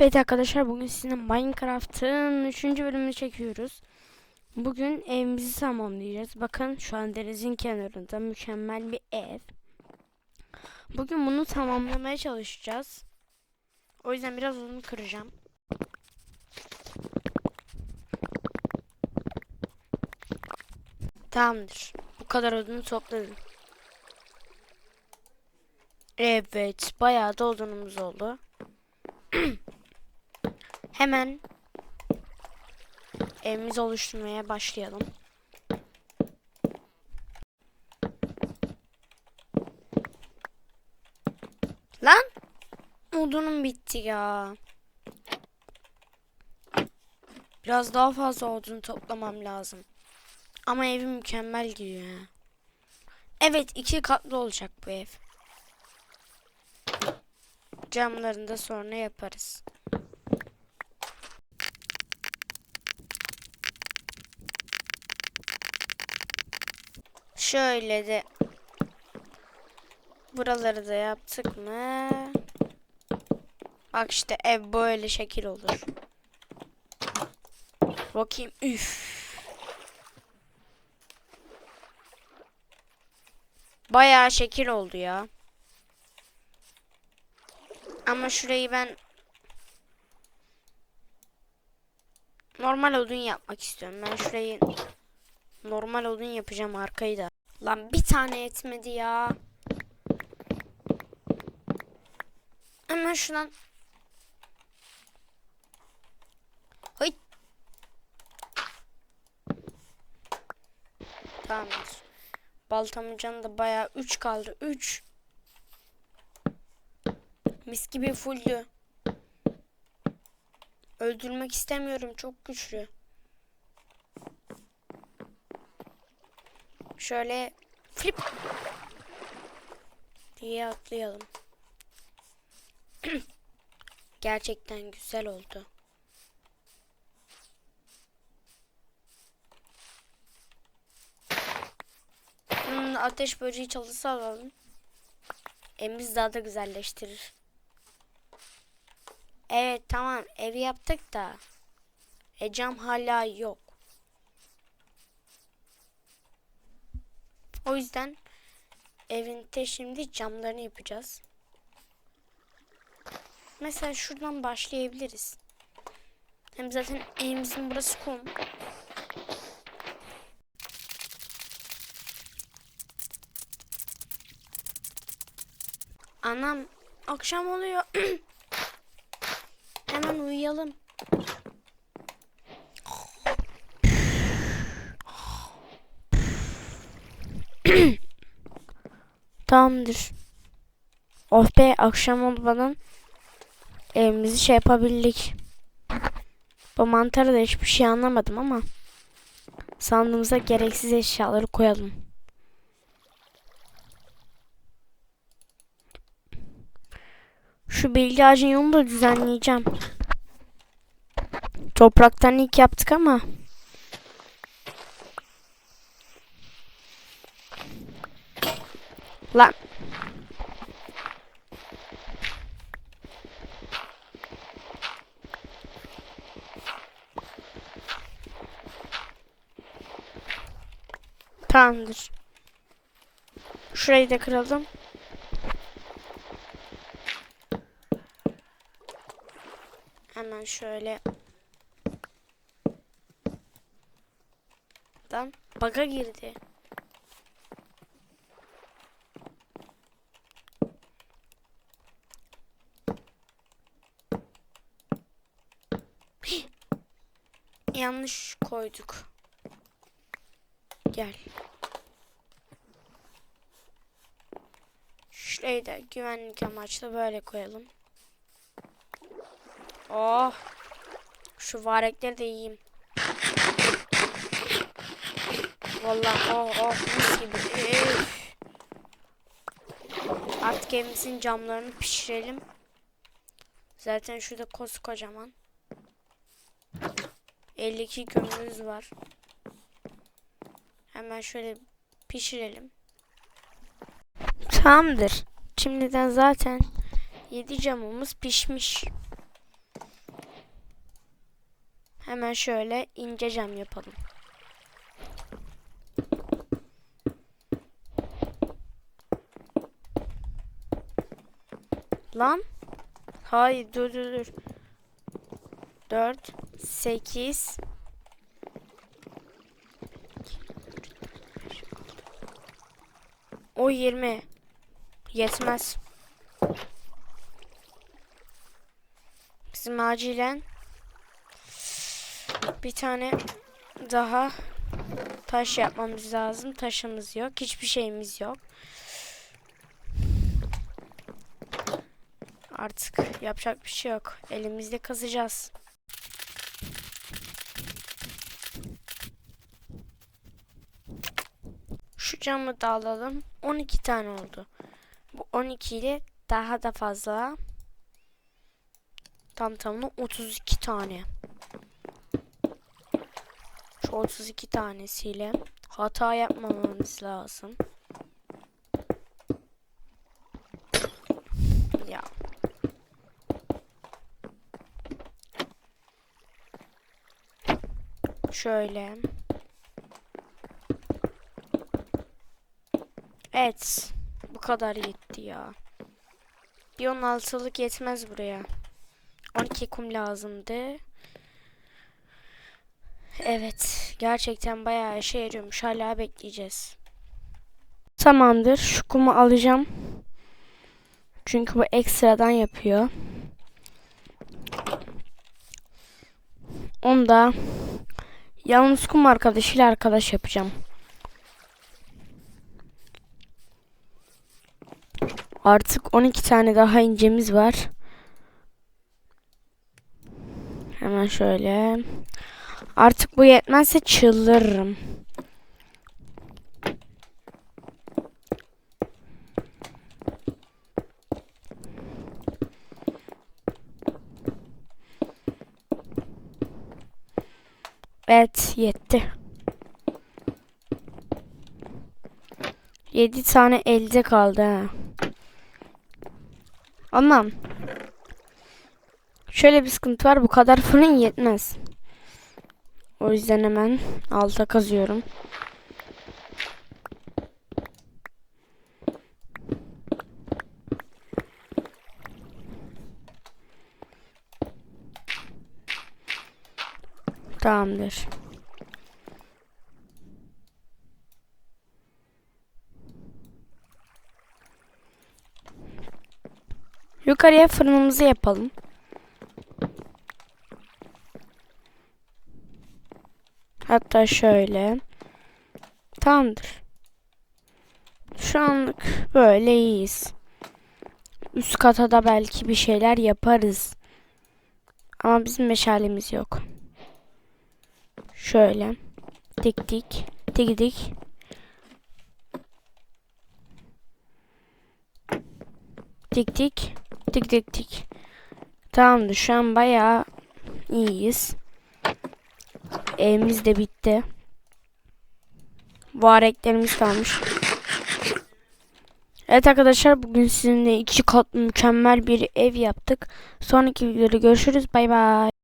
Evet arkadaşlar bugün sizinle Minecraft'ın 3. bölümünü çekiyoruz. Bugün evimizi tamamlayacağız. Bakın şu an denizin kenarında mükemmel bir ev. Bugün bunu tamamlamaya çalışacağız. O yüzden biraz onu kıracağım. Tamamdır. Bu kadar odunu topladım. Evet, bayağı da odunumuz oldu. Hemen evimizi oluşturmaya başlayalım. Lan odunum bitti ya. Biraz daha fazla odun toplamam lazım. Ama evim mükemmel gidiyor ya. Evet iki katlı olacak bu ev. Camlarını da sonra yaparız. Şöyle de buraları da yaptık mı? Bak işte ev böyle şekil olur. Bakayım. Üf. Bayağı şekil oldu ya. Ama şurayı ben normal odun yapmak istiyorum. Ben şurayı normal odun yapacağım arkayı da. Lan bir tane etmedi ya. Hemen şuradan Hıy. Tamamdır. Baltamın canı da bayağı 3 kaldı. 3. Mis gibi fulldü. Öldürmek istemiyorum. Çok güçlü. Şöyle flip diye atlayalım. Gerçekten güzel oldu. Hmm, ateş böceği çalısı alalım. Evimiz daha da güzelleştirir. Evet tamam evi yaptık da. E cam hala yok. O yüzden evin de şimdi camlarını yapacağız. Mesela şuradan başlayabiliriz. Hem zaten evimizin burası kum. Anam akşam oluyor. Hemen uyuyalım. Tamamdır. Oh be akşam olmadan evimizi şey yapabildik. Bu mantarı da hiçbir şey anlamadım ama sandığımıza gereksiz eşyaları koyalım. Şu bilgi ağacın yolunu da düzenleyeceğim. Topraktan ilk yaptık ama Lan Tamamdır. Şurayı da kıralım. Hemen şöyle. Lan baga girdi. Yanlış koyduk. Gel. Şurayı da güvenlik amaçlı böyle koyalım. Oh. Şu varekleri de yiyeyim. Vallahi oh oh mis gibi. Üf. Artık evimizin camlarını pişirelim. Zaten şurada koskocaman. 52 kömürümüz var. Hemen şöyle pişirelim. Tamamdır. Şimdiden zaten 7 camımız pişmiş. Hemen şöyle ince cam yapalım. Lan. Hayır dur dur dur. 4 8 O 20 yetmez. Bizim acilen bir tane daha taş yapmamız lazım. Taşımız yok. Hiçbir şeyimiz yok. Artık yapacak bir şey yok. Elimizde kazacağız. Şu camı da alalım. 12 tane oldu. Bu 12 ile daha da fazla. Tam tamına 32 tane. Şu 32 tanesiyle hata yapmamamız lazım. Ya. Şöyle. Evet. Bu kadar yetti ya. Bir 16'lık yetmez buraya. 12 kum lazımdı. Evet. Gerçekten bayağı işe yarıyormuş. Hala bekleyeceğiz. Tamamdır. Şu kumu alacağım. Çünkü bu ekstradan yapıyor. Onu da yalnız kum arkadaşıyla arkadaş yapacağım. Artık 12 tane daha incemiz var. Hemen şöyle. Artık bu yetmezse çıldırırım. Evet yetti. 7 tane elde kaldı ha. Anlam. Şöyle bir sıkıntı var. Bu kadar fırın yetmez. O yüzden hemen alta kazıyorum. Tamamdır. Yukarıya fırınımızı yapalım. Hatta şöyle. Tamamdır. Şu anlık böyle iyiyiz. Üst kata da belki bir şeyler yaparız. Ama bizim meşalemiz yok. Şöyle. Dik dik. Dik dik. Dik dik. Dik dik dik. Tamamdır. Şu an bayağı iyiyiz. Evimiz de bitti. Vareklerimiz kalmış. Evet arkadaşlar bugün sizinle iki katlı mükemmel bir ev yaptık. Sonraki videoda görüşürüz. Bay bay.